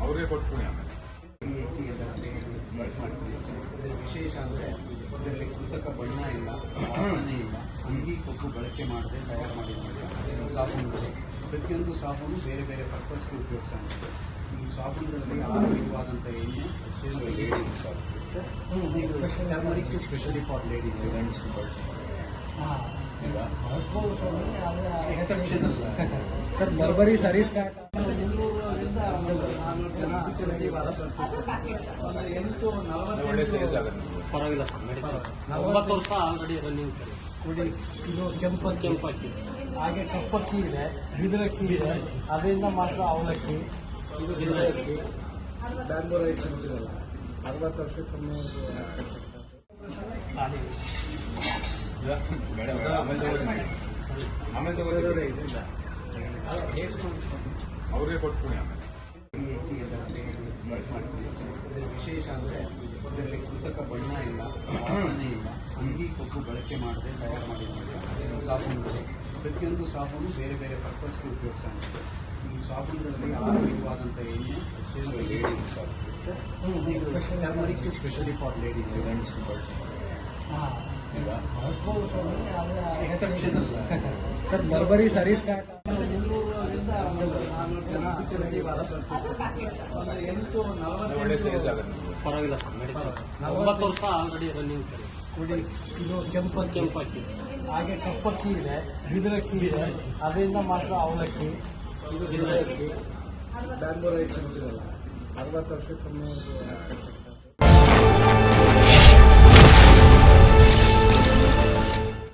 ಅವರೇ ಕೊಟ್ಬಿಡಿ ಆಮೇಲೆ ಎ ಸಿ ಎಲ್ಲ ಮಾಡ್ತೀವಿ ವಿಶೇಷ ಅಂದರೆ ಇದರಲ್ಲಿ ಕೃತಕ ಬಣ್ಣ ಇಲ್ಲ ಇಲ್ಲ ಅಂಗಿ ಕೊಟ್ಟು ಬಳಕೆ ಮಾಡದೆ ತಯಾರು ಮಾಡಿರುವಂಥ ಸಾಬೂನುಗಳು ಪ್ರತಿಯೊಂದು ಸಾಬೂನು ಬೇರೆ ಬೇರೆ ಪರ್ಪಸ್ಗೆ ಉಪಯೋಗಿಸುತ್ತೆ ಈ ಸಾಬೂನುಗಳಲ್ಲಿ ಆರೋಗ್ಯವಾದಂಥ ಎಣ್ಣೆ ladies turmeric specially for ladies ಗಂಡಸು ಬಳಸಿ ಎಕ್ಸೆಪ್ಷನಲ್ ಸರ್ ಬರ್ಬರಿ ಸರಿ ಸ್ಟಾರ್ಟ್ ಎಂಟು ಒಳ್ಳೆ ಸೇಲ್ಸ್ ನಲವತ್ತು ಆಗುತ್ತೆ ನಿಮ್ಗೆ. ಪರವಾಗಿಲ್ಲ ಸರ್ ಒಂಬತ್ತು ವರ್ಷ ಆಲ್ರೆಡಿ ರನ್ನಿಂಗ್ ಸರ್. ಇದು ಕೆಂಪಕ್ಕಿ ಕೆಂಪಕ್ಕಿ ಹಾಗೆ ಕಪ್ಪಕ್ಕಿ ಇದೆ ಬಿದಿರಕ್ಕಿ ಇದೆ. ಅದರಿಂದ ಮಾತ್ರ ಅವಲಕ್ಕಿ ಇದು ಬಿದಿರಕ್ಕಿ ರೈಸ್ ಅಂತಿರಲ್ಲ ಅರವತ್ತು ವರ್ಷಕ್ಕೊಮ್ಮೆ ಅವ್ರಿಗೆ ಕೊಟ್ಬಿಡಿ ಆಮೇಲೆ ಎ ಸಿ ಎಲ್ಲ ಮಾಡ್ತೀವಿ ವಿಶೇಷ ಅಂದರೆ ಅದರಲ್ಲಿ ಕೃತಕ ಬಣ್ಣ ಇಲ್ಲ ವಾಸನೆ ಇಲ್ಲ ಅಂಗಿ ಕೊಟ್ಟು ಬಳಕೆ ಮಾಡದೆ ತಯಾರು ಮಾಡಿರುವಂಥ ಸಾಬೂನುಗಳು ಪ್ರತಿಯೊಂದು ಸಾಬೂನು ಬೇರೆ ಬೇರೆ ಪರ್ಪಸ್ಗೆ ಉಪಯೋಗಿಸುತ್ತೆ ಈ ಸಾಬೂನುಗಳಲ್ಲಿ ಆರೋಗ್ಯವಾದಂಥ ಎಣ್ಣೆ ladies turmeric specially for ladies ಗಂಡಸು ಬಳಸಿ ಎಕ್ಸೆಪ್ಷನಲ್ ಸರ್ ಬರ್ಬರಿ ಸರಿ ಸ್ಟಾರ್ಟ್ ಎಂಟು ಒಳ್ಳೆ ಸೇಲ್ಸ್ ನಲವತ್ತು ಆಗುತ್ತೆ ನಿಮ್ಗೆ. ಪರವಾಗಿಲ್ಲ ಸರ್ ವರ್ಷ ಆಲ್ರೆಡಿ ರನ್ನಿಂಗ್ ಸರ್. ಇದು ಕೆಂಪಕ್ಕಿ ಕೆಂಪಕ್ಕಿ ಹಾಗೆ ಕಪ್ಪಕ್ಕಿ ಇದೆ ಬಿದಿರಕ್ಕಿ ಇದೆ. ಅದರಿಂದ ಮಾತ್ರ ಅವಲಕ್ಕಿ ಇದು ಬಿದಿರಕ್ಕಿ ರೈಸ್ ಅಂತಿರಲ್ಲ ಅರವತ್ತು ವರ್ಷಕ್ಕೊಮ್ಮೆ